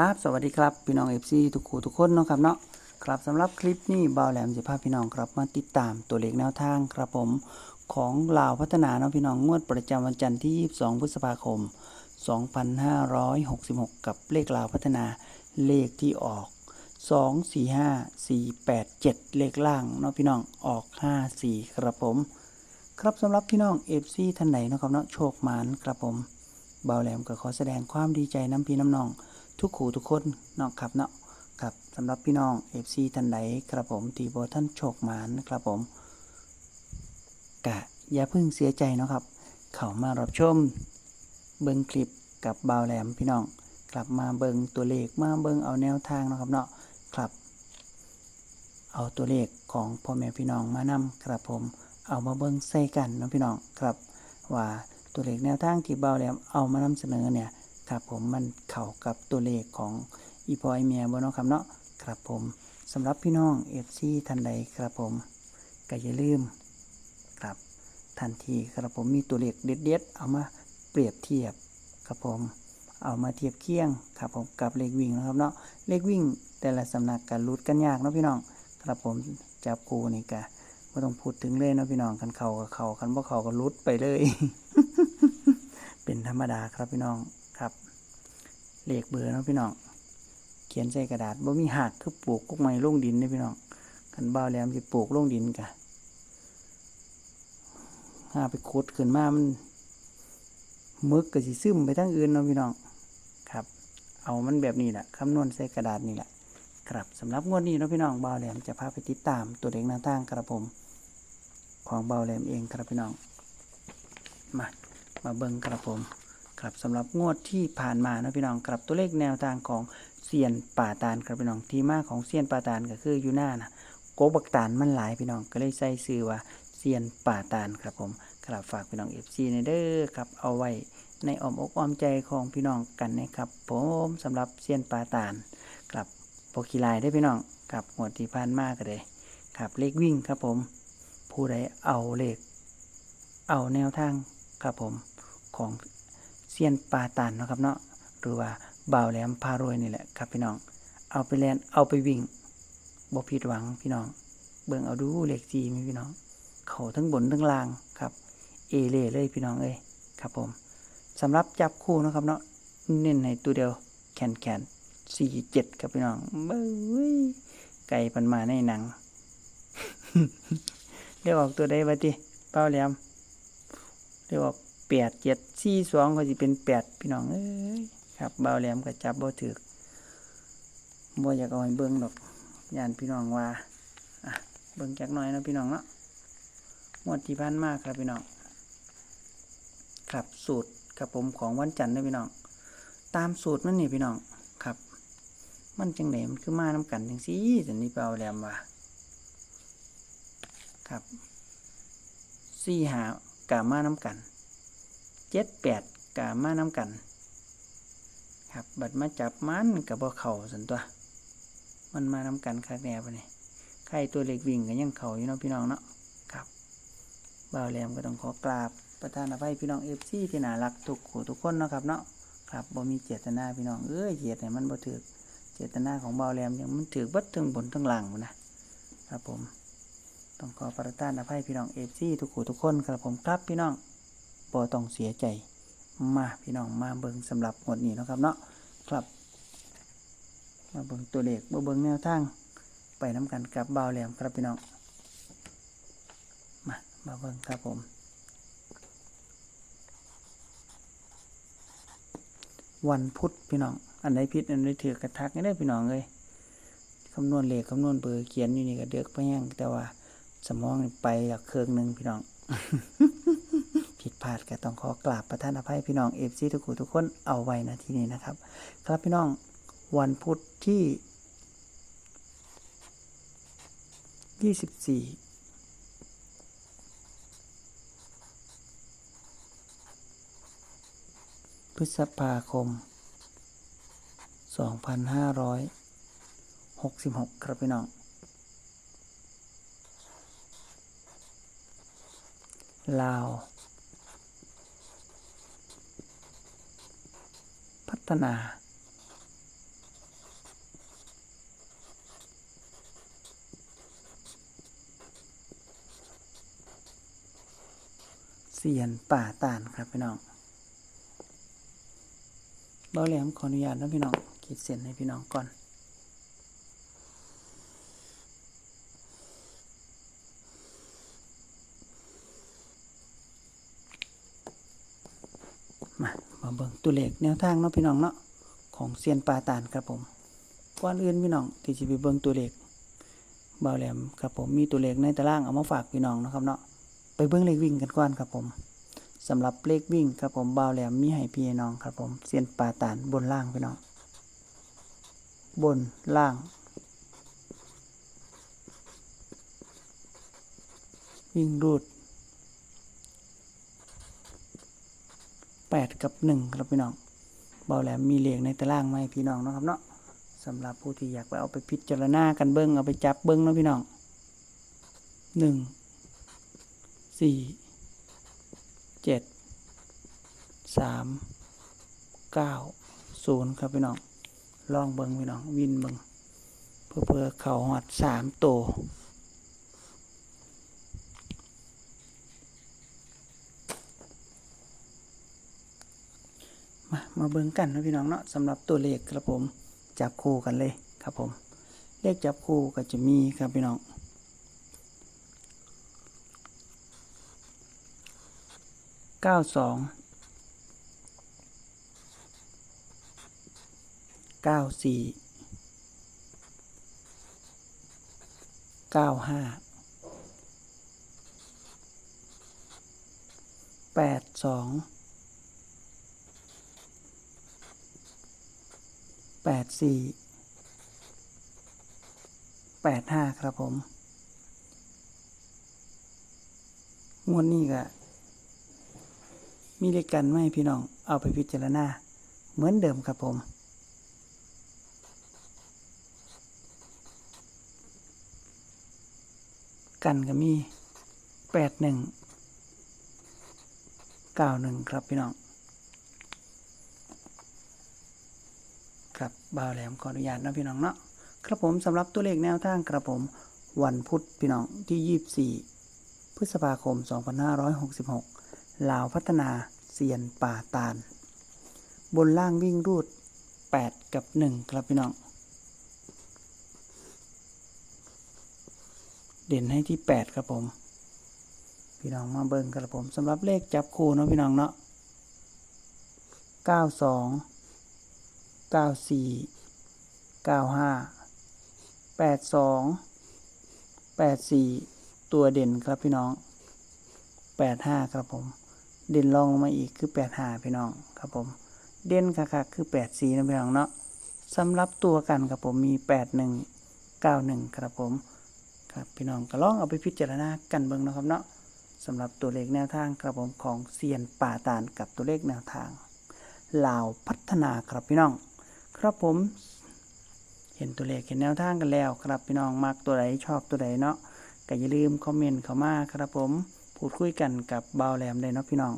ครับ สวัสดีครับ พี่น้องเอฟซีทุกคู่ทุกคนเนาะครับเนาะครับสำหรับคลิปนี้บ่าวแหลมจะพาพี่น้องครับมาติดตามตัวเลขแนวทางครับผมของลาวพัฒนาเนาะพี่น้องงวดประจำวันจันทร์ที่ 22 พฤษภาคม 2566 กับเลขลาวพัฒนาเลขที่ออก 2 4 5 4 8 7 เลขล่างเนาะพี่น้องออก 5 4 ครับผม ครับสำหรับพี่น้องเอฟซีท่านไหนเนาะครับเนาะโชคหมานครับผมบ่าวแหลมก็ขอแสดงความดีใจน้ำพี่น้ำน้อง ทุกขู่ทุกคนเนาะครับเนาะครับสำหรับพี่น้องเอฟซีท่านใดครับผมที่บท่านโชคหมานครับผมกะอย่าเพิ่งเสียใจนะครับ เข้ามารับชม เบิงคลิปกับบ่าวแหลมพี่น้อง กลับมาเบิงตัวเลขมาเบิงเอาแนวทางนะครับเนาะครับ เอาตัวเลขของพ่อแม่พี่น้องมานำครับผมเอามาเบิ่งใส่กันนะพี่น้องครับ ว่าตัวเลขแนวทางที่บาวแหลมเอามานำเสนอเนี่ย ครับผมมันเข้ากับตัวเลขของอีพอยเมียบ่เนาะครับเนาะครับผมสำหรับพี่น้อง FC ท่านใดครับผมก็อย่าลืมครับทันทีครับผมมีตัวเลขเด็ดๆเอามาเปรียบเทียบครับผมเอามาเทียบเคียงครับผมกับเลขวิ่งนะครับเนาะเลขวิ่งแต่ละสำนักกันรุดกันยากเนาะพี่น้องครับผมจับกูนี่กะไม่ต้องพูดถึงเลยเนาะพี่น้องกันเข่ากับเข่ากันบ่เข่าก็ลุดไปเลย เป็นธรรมดาครับพี่น้อง ครับ เลขเบอร์นะพี่น้อง เขียนใส่กระดาษบ่มีหักคือปลูกกุ๊กไม้ลงดินเด้อพี่น้องกันเบาแหลมสิปลูกลงดินกะหาไปขุดขึ้นมามันมึกก็สิซึมไปทั้งอื่นเนาะพี่น้อง ครับ เอามันแบบนี้แหละคำนวณใส่กระดาษนี่แหละครับสำหรับงวดนี้เนาะพี่น้องเบาแหลมจะพาไปติดตามตัวเลขหน้าทางครับผม ของเบาแหลมเองครับพี่น้อง มา มาเบิ่งครับผม ครับสำหรับงวดที่ผ่านมาเนาะพี่น้องครับตัวเลขแนวทางของเซียนป่าตาลครับพี่น้องที่มาของเซียนป่าตาลก็คืออยู่หน้านะโกบักตาลมันหลายพี่น้องก็เลยใส่ชื่อว่าเซียนป่าตาลครับผมครับฝากพี่น้องเอฟซีในเด้อครับเอาไว้ในอ้อมอกอ้อมใจของพี่น้องกันนะครับ ผมสำหรับเซียนป่าตาลครับโปกีฬายได้พี่น้องกับหมวดที่ผ่านมากเลยครับเลขวิ่งครับผม ผู้ใดเอาเลข เอาแนวทางครับผมของ เซียนปาตันเนาะครับเนาะหรือว่าบ่าวแหลมพารวยนี่แหละครับพี่น้อง เอาไปแลนเอาไปวิ่งบ่ผิดหวังพี่น้อง เบิ่งเอาดูเลขจีมีพี่น้อง เขาทั้งบนทั้งล่างครับ เอเล่เลยพี่น้องเอ้ยครับผมสำหรับจับคู่นะครับเนาะเน้นในตัวเดียวแขนแขนสี่เจ็ดครับพี่น้องเบ้ยไก่ปันมาในหนังเรียกออกตัวใดวะติเป้าแหลมเรียกออก แปดเจ็ดสี่สองก็จะเป็นแปดพี่น้องเอ้ยครับเบาแหลมก็จับบ่ถือกบ่อยากเอาให้เบิ้งดอกย่านพี่น้องว่าอะเบิ้งจักหน่อยนะพี่น้องเนาะงวดที่ผ่านมากครับพี่น้องครับสูตรครับผมของวันจันทร์นะพี่น้อง ตามสูตรมันนี่พี่น้องครับ มันจังไหนมันคือมาน้ำกันจังซี่สันนี่เปล่าแหลมว่าครับสี่หากามาน้ำกัน เจ็ดแปดกามาน้ำกัน ครับ บัดมาจับมันกับบ่เข่าสันตัว มันมาน้ำกันคักแน่ปะนี่ใครตัวเล็กวิ่งก็ยังเข่าอยู่เนาะพี่น้องเนาะครับบ่าวแหลมก็ต้องขอกราบประธานอภัยพี่น้องเอฟซีที่น่ารักทุกคู่ทุกคนเนาะครับเนาะครับบ่มีเจตนาพี่น้องเอ้ยเจตให้มันบ่ถือเจตนาของเบาวแหลมยังมันถือบัดทั้งบนทั้งหล่างหมดนะครับผมต้องขอประทานอภัยพี่น้องเอฟซีทุกคู่ทุกคนครับผมครับพี่น้อง บ่ต้องเสียใจ มาพี่น้องมาเบิ่งสำหรับหมดนี้นะครับเนาะครับ มาเบิ่งตัวเลขมาเบิ่งแนวทางไปน้กันกับเบาแหลมครับพี่น้องมามาเบิ่งครับผมวันพุธพี่น้อง อันไหนผิดอันไหนถือกระทักนี่ได้พี่น้องเลยคำนวณเลขคำนวณเบอร์เขียนอยู่นี่ก็เดือกไปยังแต่ว่าสมองไปละเครื่องหนึ่งพี่น้อง ผิดพลาดก็ต้องขอกราบประทานอภัยพี่น้องเอฟซีทุกคนทุกคนเอาไว้นะที่นี้นะครับ ครับพี่น้องวันพุธที่ยี่สิบสี่พฤษภาคม 2566 ครับพี่น้อง ลาว ฒนา เสียนป่าตานครับพี่น้องเราแหลมขออนุญาตนะพี่น้องขีดเสียนให้พี่น้องก่อน เบิ่งตัวเลขแนวทางเนาะพี่น้องเนาะของเซียนปลาตานครับผมก่อนอื่นพี่น้องที่จะไปเบิ่งตัวเลขเบาแหลมครับผมมีตัวเลขในตารางเอามาฝากพี่น้องเนาะครับเนาะไปเบิ่งเลขวิ่งกันก่อนครับผมสำหรับเลขวิ่งครับผมเบาแหลมมีให้พี่น้องครับผมเซียนปลาตานบนล่างพี่น้อง บนล่างวิ่งรูด แปดกับหนึ่งครับพี่น้องเบาแหลมมีเลขในตารางมาให้พี่น้องนะครับเนาะสำหรับผู้ที่อยากไปเอาไปพิจารณากันเบิ้งเอาไปจับเบิ้งนะพี่น้องหนึ่งสี่เจ็ดสามเก้าศูนย์ครับพี่น้องลองเบิ้งพี่น้องวินเบิ้งเพื่อเพื่อเข่าหอดสามโตว มาเบิ่งกันนะพี่น้องเนาะสำหรับตัวเลขครับผมจับคู่กันเลยครับผม เลขจับคู่ก็จะมีครับพี่น้องเก้าสองเก้าสี่เก้าห้าแปดสอง แปดสี่แปดห้าครับผม งวดนี้ก็มีเลขกันไหมพี่น้อง เอาไปพิจารณา เหมือนเดิมครับผมกันก็มีแปดหนึ่งเก้าหนึ่งครับพี่น้อง ครับบ่าวแหลมขออนุญาตนะพี่น้องเนาะครับผมสำหรับตัวเลขแนวทางครับผมวันพุธพี่น้องที่ 24 พฤษภาคม 2566 ลาวพัฒนาเซียนป่าตาล บนล่างวิ่งรูด 8 กับ 1 ครับพี่น้อง เด่นให้ที่ 8 ครับผม พี่น้องมาเบิ่งครับผมสำหรับเลขจับคู่เนาะพี่น้องเนาะ 92 เก้าสี่เก้าห้าแปดสองแปดสี่ตัวเด่นครับพี่น้องแปดห้าครับผม เด่นรองลงมาอีกคือแปดห้าพี่น้องครับผม เด่นคักๆคือแปดสี่นะพี่น้องเนาะสำหรับตัวกันครับผมมีแปดหนึ่งเก้าหนึ่งครับผมครับพี่น้องก็ลองเอาไปพิจารณากันเบิ่งนะครับเนาะสำหรับตัวเลขแนวทางครับผมของเซียนป่าตานกับตัวเลขแนวทางลาวพัฒนาครับพี่น้อง ครับผม เห็นตัวเลขเห็นแนวทางกันแล้วครับพี่น้องมักตัวใดชอบตัวใดเนาะก็อย่าลืมคอมเมนต์เข้ามาครับผมพูดคุยกันกับเบาแหลมเลยเนาะพี่น้อง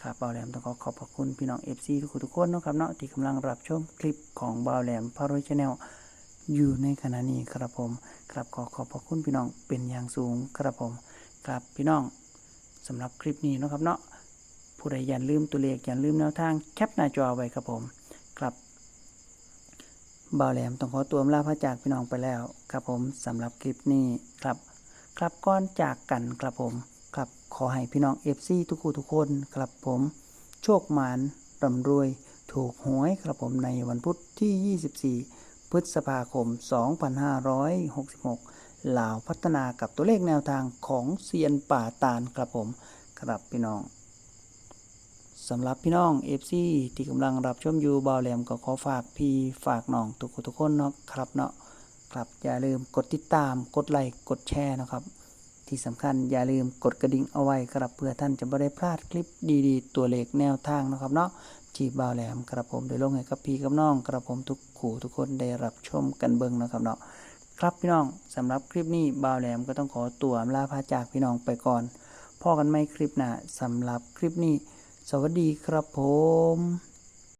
ครับเบาแหลมต้องขอขอบพระคุณพี่น้องเอฟซีทุกคนทุกคนนะครับเนาะที่กำลังรับชมคลิปของเบาแหลมพารวยชาแนลอยู่ในขณะนี้ครับผมครับขอขอบพระคุณพี่น้องเป็นอย่างสูงครับผมครับพี่น้องสำหรับคลิปนี้นะครับเนาะผู้ใดอย่าลืมตัวเลขอย่าลืมแนวทางแคปหน้าจอไว้ครับผมครับ บ่าวแหลมต้องขอตัวลาพระจากพี่น้องไปแล้ว ครับผมสำหรับคลิปนี้ครับ ครับก้อนจากกันครับผม ครับขอให้พี่น้องเอฟซีทุกคู่ทุกคนครับผม โชคหมานร่ำรวย ถูกหวยครับผมในวันพุธที่ 24 พฤษภาคม 2566 ลาวพัฒนากับตัวเลขแนวทางของเซียนป่าตาลครับผม ครับพี่น้อง สำหรับพี่น้องเอฟซีที่กำลังรับชมอยู่บาวแหลมก็ขอฝากพี่ฝากน้องทุกคนทุกคนเนาะครับเนาะครับอย่าลืมกดติดตามกดไลค์กดแชร์นะครับ ที่สำคัญอย่าลืมกดกระดิ่งเอาไว้ครับเพื่อท่านจะไม่ได้พลาดคลิปดีๆ ตัวเลขแนวทางนะครับเนาะจีบาวแหลมครับผมได้ลงให้กับพี่กับน้องครับผมทุกขู่ทุกคนได้รับชมกันเบิ่งนะครับเนาะครับพี่น้องสำหรับคลิปนี้บาวแหลมก็ต้องขอตัวลาพาจากพี่น้องไปก่อนพ่อกันไหมคลิปหน้าสำหรับคลิปนี้ สวัสดีครับผม